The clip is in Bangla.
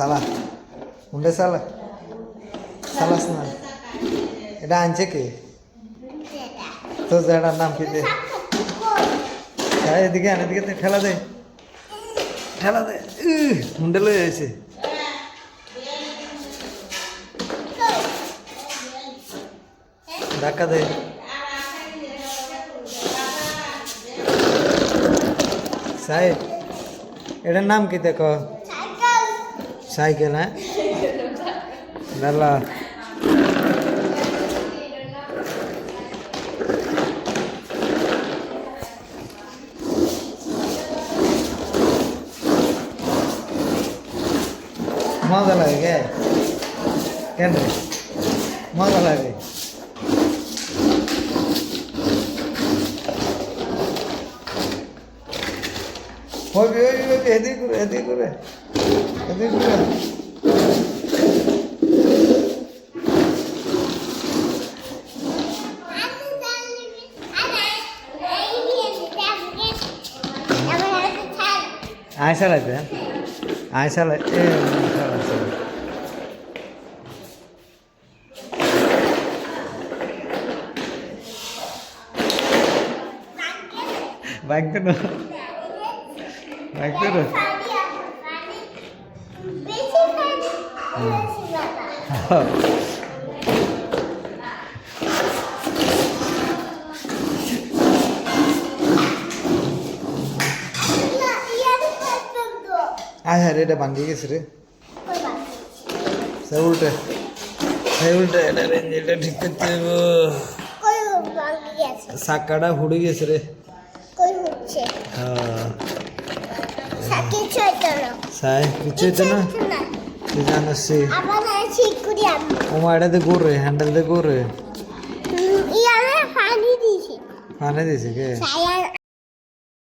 সালা উন্ডে সালা সালাস না এটা আনছে কে তো জায়গাটার নাম কি দে এদিকে আন এদিকে ঠেলা দে ঠেলা দে উহ, মুন্ডে লয়ে এসে ধাক্কা দে সাহেব এটার নাম কি দেখো ಸಾಯ್ಕೇನ? ಇದೆಲ್ಲ ಮೊದಲ ಏನ್ರಿ? ಮೊದಲಾಗಿ ಹೋಗಿ. ಹೋಗಿ ಹೋಗಿ ಎದಿಗುರು ಎದಿಗುರು ওই ওই ওই এদিকে করে এদিকে করে এদিকে করে আয় চালাইতে আয় চালাই এ চালাই চালাই বাইক তো বাইক তো আয় হ্যাঁ এটা ভাঙ্গি গেছে রে। সে উল্টে। সে উল্টে এটা ঠিক করতে হবে সাক্কাটা হুড়ে গেছে রে। হ্যাঁ। সাই কিছু হইতো না তুই জানিস আবার ঠিক করি আমি ওমা এটা দিয়ে ঘুরে হ্যান্ডেল দিয়ে ঘুরে ইয়ারে পানি দিছি পানি দিছে কে সায়ার